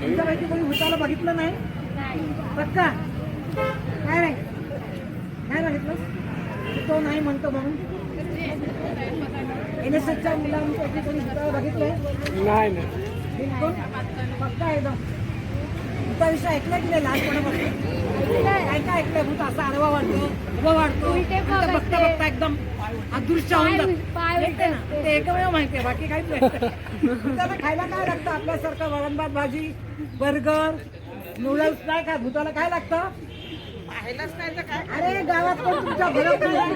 तुमच्यापैकी कोणी भूताला बघितलं नाही? पक्का? काय नाही काय बघितलं? तो नाही म्हणतो म्हणून. एन एस एसच्या मुलांपैकी कोणी भूताला बघितलंय? नाही नाही. बिलकुल. पक्का एकदम. भूताविषयी ऐकलं की नाही लहानपणापासून? काय काय ऐकलंय? भूत असा आडवा वाटतो उभा वाटतो उलटे आणि पाव ते बघता. बघता एकदम अदृश्य होऊन जातं. ते एकमेव माहिती आहे बाकी काहीच नाही. भूताला खायला काय लागतं? आपल्यासारखं वरण भात भाजी बर्गर नूडल्स नाही काय भूताला काय लागतं? अरे गावात कोण तुमच्या भरत नाही?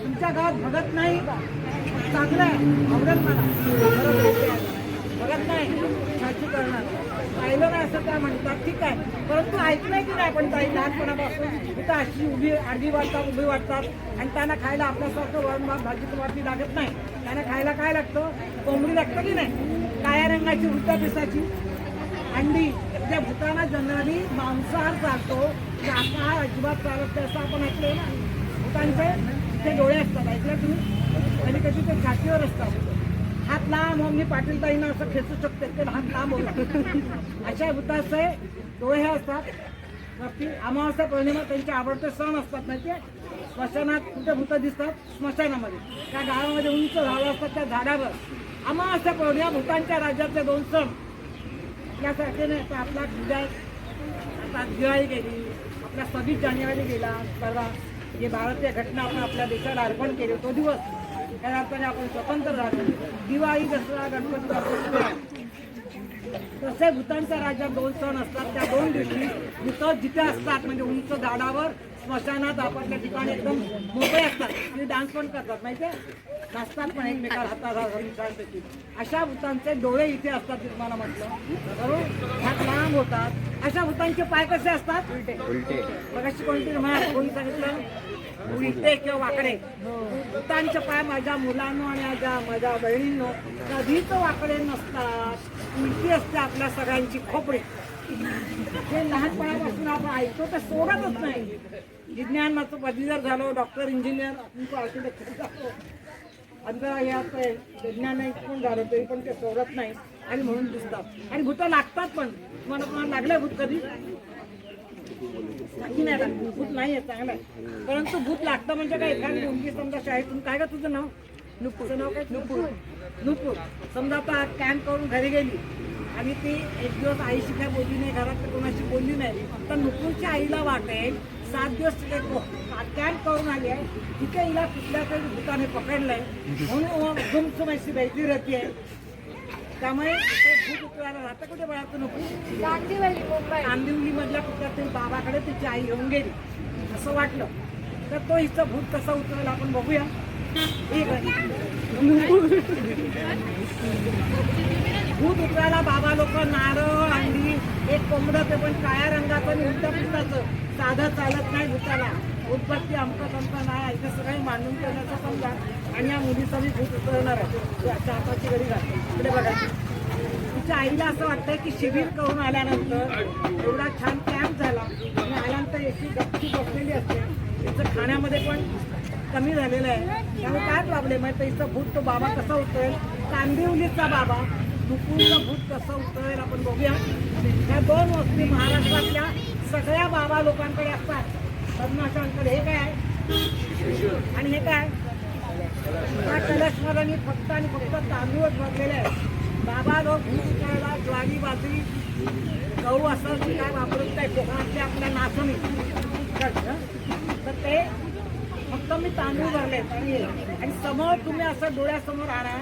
तुमच्या गावात भगत नाही? चांगलं आहे. आवडेल मला बघत नाही. छाती करणार. पाहिलं नाही असं त्या म्हणतात. ठीक आहे. परंतु ऐकलंय की नाही पण ताई लहानपणापासून? तिथं अशी उभी आडवी वाटतात उभी वाटतात आणि त्यांना खायला आपल्यासारखं वरण भात भाजी वाटली लागत नाही. त्यांना खायला काय लागतं? कोंबडी लागतं की नाही? काळ्या रंगाची उलट्या पिसाची. अंडी. त्या भूताना जनरली मांसाहार चालतो. शाकाहार अजिबात चालत नाही असं आपण ऐकलंय ना? भूतांचे ते डोळे असतात. ऐकलं तुम्ही? कधी कधी ते छातीवर असतात. हात लांब होऊन मी पाटील ताईंना असं खेचू शकते ते हात लांब होतो अशा भूताचे डोळे हे असतात. बाकी अमावस्या पौर्णिमा त्यांचे आवडते सण असतात माहितीये स्मशानात कुठे भूत दिसतात? स्मशानामध्ये. त्या गावामध्ये उंच झाडं असतात त्या झाडावर. अमावस्या पौर्णिमा भूतांच्या राज्यातले दोन सण. यासाठी नाही तर आपला दिवाळी आता दिवाळी गेली आपला सव्वीस जानेवारी गेला परवा जे भारतीय घटना आपण आपल्या देशाला अर्पण केली तो दिवस. त्या अर्थाने आपण स्वतंत्र राहतो. दिवाळी दसरा गणपती तसे भूतांच्या राज्यात दोन सण असतात. त्या दोन दिवशी भूत जिथे असतात म्हणजे उंच झाडावर स्मशानात आपापल्या ठिकाणी एकदम मोकळे असतात. ते डान्स पण करतात माहितीये? नाचतात पण एकमेकाला हातात अशा भूतांचे डोळे इथे असतात तुम्हाला म्हटलं. बरोबर? हात लांब होतात अशा भूतांचे पाय कसे असतात? उलटे. उलटे. मगाशी कोणतरी म्हणा कोणी सांगितलं? उलटे किंवा वाकडे. भूतांचे पाय माझ्या मुलांनो आणि माझ्या माझ्या बहिणींनो कधीच वाकडे नसतात. उलटी असते आपल्या सगळ्यांची खोपडी. हे लहानपणापासून आपण ऐकतो तर सोडतच नाही. विज्ञानाचं पदवीधर झालो डॉक्टर इंजिनियर आपण आर्किटेक्चर झालो. अंतराळात वैज्ञानिक पण झालं तरी पण ते सोडत नाही आणि म्हणून दिसतात. आणि भूत लागतात पण. तुम्हाला तुम्हाला लागलं भूत कधी? नाही लागत भूत नाही आहे चांगलं आहे. परंतु भूत लागतं म्हणजे काय? एखादी मुलगी समजा शाळेतून काय का तुझं नाव? नुपूरचं नाव काय? नुपूर. नुपूर. समजा आता कॅम्प करून घरी गेली. आणि ती एक दिवस आईशी काय बोलली नाही घरात कोणाशी बोलली नाही. तर नुपूरच्या आईला वाटेल सात दिवस तिथे कॅम्प करून आली आहे. तिथे हिला कुठल्या तरी भूताने पकडलंय. म्हणून गुमसुम अशी बैठी राहते त्यामुळे भूत उतरायला राहतं कुठे बळाचं नको? मुंबई. कांदिवली मधल्या कुठल्या तरी बाबाकडे तिची आई येऊन गेली. असं वाटलं. तर तो हिचं भूत कसं उतरेल आपण बघूया. ठीक आहे भूत उतरायला बाबा लोक नारळ अंडी एक कोंबडं ते पण काळ्या रंगाचं आणि उलट्या साधं चालत नाही भूताला. उत्पत्ती अमकं तमकं नाही इथे सगळं मांडून करण्याचं समजा आणि या मुलीचं मी भूत उतरवणार आहे. त्या हाताची घडी घालते इकडे बघायची तिच्या आईला असं वाटतंय की शिबिर करून आल्यानंतर एवढा छान कॅम्प झाला. आणि आल्यानंतर याची गप्पी बसलेली असते. तिचं खाण्यामध्ये पण कमी झालेलं आहे. त्यामुळे काय प्रॉब्लेम आहे? तर इथं भूत तो बाबा कसा उतरेल? कांदिवलीचा बाबा. नुपूरचं भूत कसं उतरेल आपण बघूया. ह्या दोन वस्ती महाराष्ट्रातल्या सगळ्या बाबा लोकांकडे असतात. बदमाशांकडे हे काय आहे? आणि हे काय हा कलशमध्ये फक्त आणि फक्त तांदूळच भरलेले आहे बाबा लोक भूत उतरायला ज्वारी बाजरी गहू असं काय वापरत नाही कोकणातले आपल्या नाचणी. तर ते फक्त मी तांदूळ भरले. आणि समोर तुम्ही असं डोळ्यासमोर आणा.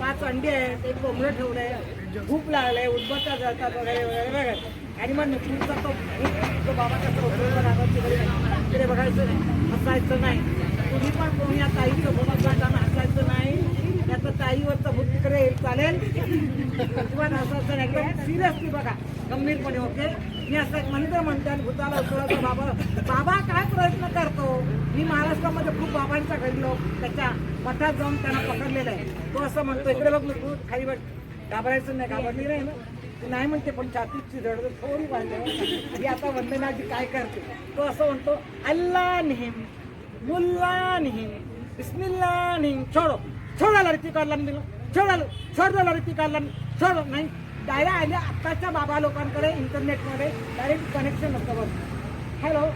पाच अंडी आहेत एक कोंबडं ठेवलंय भूक लागलंय उदबत्त्या जातात वगैरे वगैरे वगैरे. आणि मग नुकूरचा तो तो बाबाचा कसा तिकडे तिकडे बघायचं नाही. हसायचं नाही. तुम्ही पण कोणी या ताईचं बोलत जाताना हसायचं त्याचं ताईवरचं भूत तिकडे येईल चालेल? अजिबात असं नाही. एकदम सिरियसली बघा. गंभीरपणे ओके? मी असं एक मंत्र म्हणते आणि भूताला उतरवतो बाबा बाबा काय प्रयत्न करतो? मी महाराष्ट्रामध्ये खूप बाबांचा घडलो. त्याच्या मठात जाऊन त्यांना पकडलेलं आहे. तो असं म्हणतो इकडे बघ दूध खाली बघ. घाबरायचं नाही घाबरली नाही ना. नाही म्हणते पण छातीची धड थोडी वाढली आता वंदनाजी काय करते? तो असं म्हणतो अल्ला नेहम मुल्ला नेहमी बिस्मिल्ला नेहमी छोडो. छोडा लढती काढला दिलं. छोडा छोड दिला लढती काढला छोडो नाही. डायरेक्ट आले आत्ताच्या बाबा लोकांकडे इंटरनेटमध्ये डायरेक्ट कनेक्शन होतं बघ. हॅलो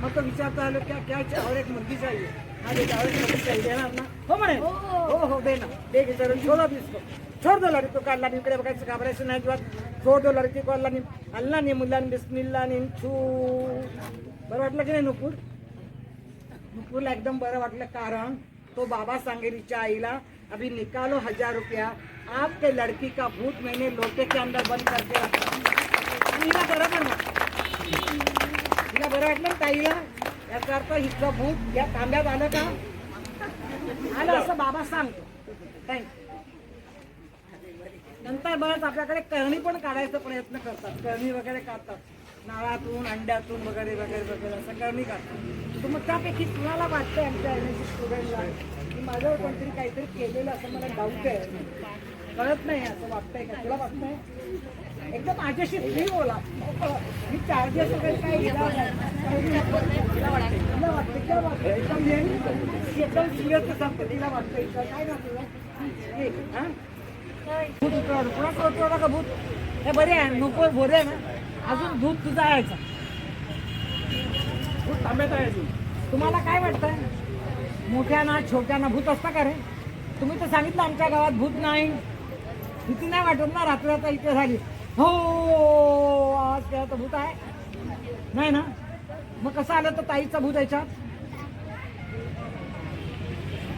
मग तो विचारतो आलो क्या क्या और एक मुलगी चाहिए? हाँ और एक मुलगी चाहिए. देणार ना? हो म्हणे. हो. हो दे ना. दे विचारून छोडो दिसतो छोड दो लढी तो काढला इकडे बघायचं घाबरायचं नाही किंवा छोड दो लढी काढला नि अल्ला नि मुलान बिस्मिल्ला नि छू. बरं वाटलं की नाही नुपूर? नुपूरला एकदम बरं वाटलं कारण तो बाबा सांगेल आईला अभी निकालो हजार रुपया। आपके लड़की का भूत मैंने लोटे के अंदर बंद करके रखा। आणि हिला बरं पण वाटलं बरं वाटलं ना ताईला? याचा अर्थ हिचं भूत या तांब्यात आलं का? आलं असं बाबा सांगतो। थँक्यू नंतर बरंच आपल्याकडे करणी पण काढायचा प्रयत्न करतात. कळणी वगैरे काढतात. नाळातून अंड्यातून वगैरे वगैरे वगैरे असं करणी काढतात. तर मग त्यापैकी कुणाला वाटतंय आमच्या स्टुडंटला? माझ्यावर माझं कोणतरी काहीतरी केलेलं असं मला डाऊट आहे. कळत नाही असं वाटतंय का? तुला वाटतंय? एकदम माझ्याशी फ्री बोला. मी चार्जेस वगैरे काही घेणार तिला वाटतं तिला वाटतं एकदम एकदम सिरियस सांगते तिला वाटतंय. काय ना तुला हे, भूत उतरवलं. कुणाचं उतरवलं का भूत? हे बरे आहे. नको बोरे आहे ना? अजून भूत तुझा यायचा भूत थांबत आहे तुम्हाला काय वाटतं मोठ्याना छोट्याना भूत असता का रे? तुम्ही तर सांगितलं आमच्या गावात भूत नाही. भीती नाही वाटत ना रात्री आता इथे झाली. हो आज केला तर भूत आहे. नाही ना? मग कसं आलं तर ताईचं भूत याच्यात?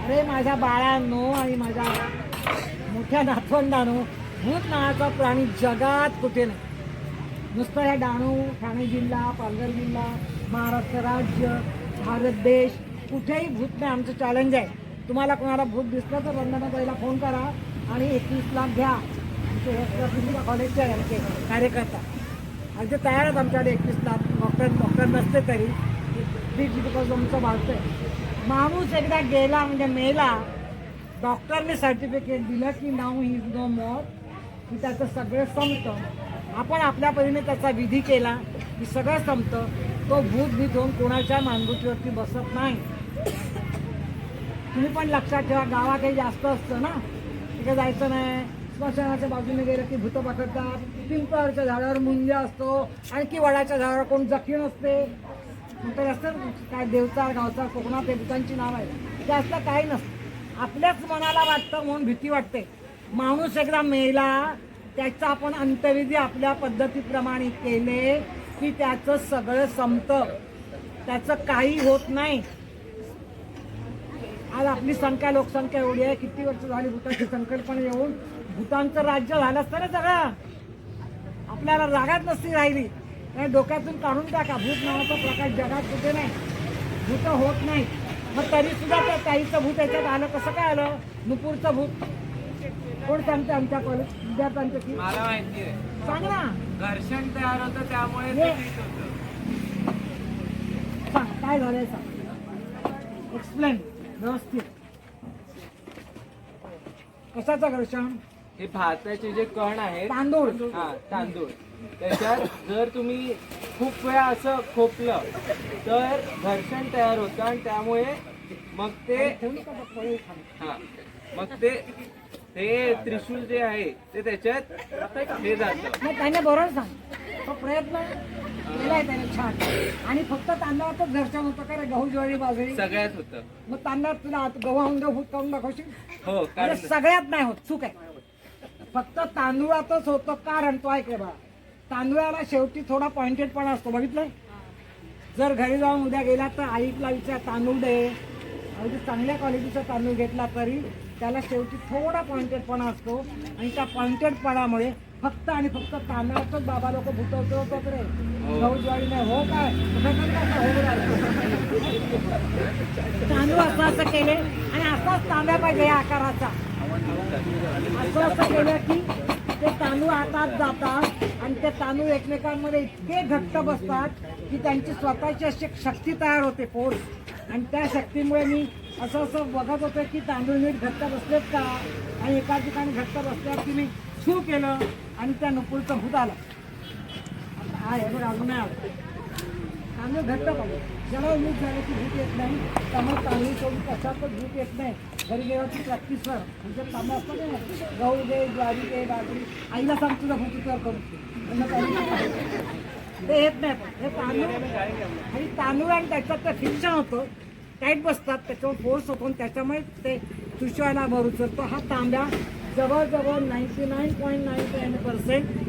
अरे माझ्या बाळांनो आणि माझ्या मोठ्या नातवंडानो भूत नावाचा प्राणी जगात कुठे नाही. नुसतं या डाणू ठाणे जिल्हा पालघर जिल्हा महाराष्ट्र राज्य भारत देश कुठेही भूत नाही आमचं चॅलेंज आहे. तुम्हाला कोणाला भूत दिसलं तर वंदना ताईला फोन करा आणि एकवीस लाख घ्या. आमचे कॉलेजचे आहे आमचे कार्यकर्ता. आणि ते तयार आहेत आमच्याकडे एकवीस लाख. डॉक्टर डॉक्टर नसते तरी. बीच बिकॉज वाढतं वाढतंय. माणूस एकदा गेला म्हणजे मेला डॉक्टरने सर्टिफिकेट दिलं की नाव इज नो मॉर की त्याचं सगळं संपतं. आपण आपल्या परीने त्याचा विधी केला की सगळं संपतं. तो भूत भीत होऊन कोणाच्या मानगुटीवरती बसत नाही. तुम्ही पण लक्षात ठेवा गावाकडे जास्त असतं ना. तिथे जायचं नाही. स्मशानाच्या बाजूने गेलं की भूतं पकडतात. पिंपळाच्या झाडावर मुंग्या असतो. आणखी वडाच्या झाडावर कोण जखीण असते. नंतर असतं काय देवचा गावचा कोकणात हे भूतांची नाव आहे जास्त काही नसतं. आपल्याच मनाला वाटतं म्हणून भीती वाटते. माणूस एकदा मेला त्याचा आपण अंत्यविधी आपल्या पद्धतीप्रमाणे केले की त्याचं सगळं संपतं. त्याचं काही होत नाही. आज आपली संख्या लोकसंख्या एवढी आहे किती वर्ष झाली भूताची संकल्पना येऊन भूतांचं राज्य झालं असतं ना सगळं? आपल्याला जागाच नसती राहिली. नाही डोक्यातून काढून टाका. भूत नावाचा प्रकार जगात कुठे नाही. भूत होत नाही. मग तरी सुद्धा त्या ताईचं भूत याच्यात आलं. कसं काय आलं? नुपूरचं भूत. कोण सांगते आमच्या कॉलेज विद्यार्थ्यांचं की? मला माहिती आहे. सांग ना. घर्षण तयार होतं त्यामुळे सांग काय झालंय सांग. एक्सप्लेन व्यवस्थित. कशाचं घर्षण हे भाताचे जे कण आहेत. तांदूळ. हा तांदूळ. त्याच्यात जर तुम्ही खूप वेळा असं खोपलं तर घर्षण तयार होतं आणि त्यामुळे मग ते हा मग ते ते त्रिशूल जे आहे ते त्याच्यात हे जातं. मग त्याने बरोबर सांग. तो प्रयत्न केलाय त्याने छान. आणि फक्त तांदळातच घर्षण होतं का रे? गहू ज्वारी बाजरी? सगळ्यात होतं. मग तांदळात तुला आत गव्हाहून भूत काढून दाखवशील हो कारण म्हणजे सगळ्यात नाही होत चूक आहे. फक्त तांदूळातच होतं कारण तो ऐकले बा तांदूळाला शेवटी थोडा पॉइंटेड पण असतो बघितलंय? जर घरी जाऊन उद्या गेला तर आईला विचार तांदूळ दे. अगदी चांगल्या क्वालिटीचा तांदूळ घेतला तरी त्याला शेवटी थोडा पॉइंटेडपणा असतो. आणि त्या पॉइंटेडपणामुळे फक्त आणि फक्त तांदळातच बाबा लोक भूतवत होतात रे गहू ज्वारी नाही हो काय? हो. तांदूळ असं असं केले आणि असाच तांब्या पाहिजे या आकाराचा. असं असं केलं की ते तांदूळ हातात जातात आणि ते तांदूळ एकमेकांमध्ये इतके घट्ट बसतात की त्यांची स्वतःची अशी शक्ती तयार होते फोर्स आणि त्या शक्तीमुळे मी असं असं बघत होतं की तांदूळ नीट घट्ट बसलेत का? आणि एका ठिकाणी घट्ट बसल्यावर तिने मी छू केलं आणि त्या नुपूरचं भूत आलं. आता हा हे अजून नाही आलं. तांदूळ घट्ट पाहिजे जेव्हा यूज झाले की भूक येत नाही त्यामुळे तांदूळ सोडून कशातच भूक येत नाही. घरी गेल्याची प्रॅक्टिस कर. म्हणजे कामं असतात ना गहू दे ज्वारी दे बाजरी. आईला सांग तुझा भूक तर करून ते येत नाही पण. हे तांदूळ आणि तांदूळ आणि त्याच्यात तर शिक्षण होतं. टाईट बसतात त्याच्यावर फोर्स होतो त्याच्यामुळे ते तुषवायला भर उचलतो. हा तांब्या जवळजवळ ninety nine point nine percent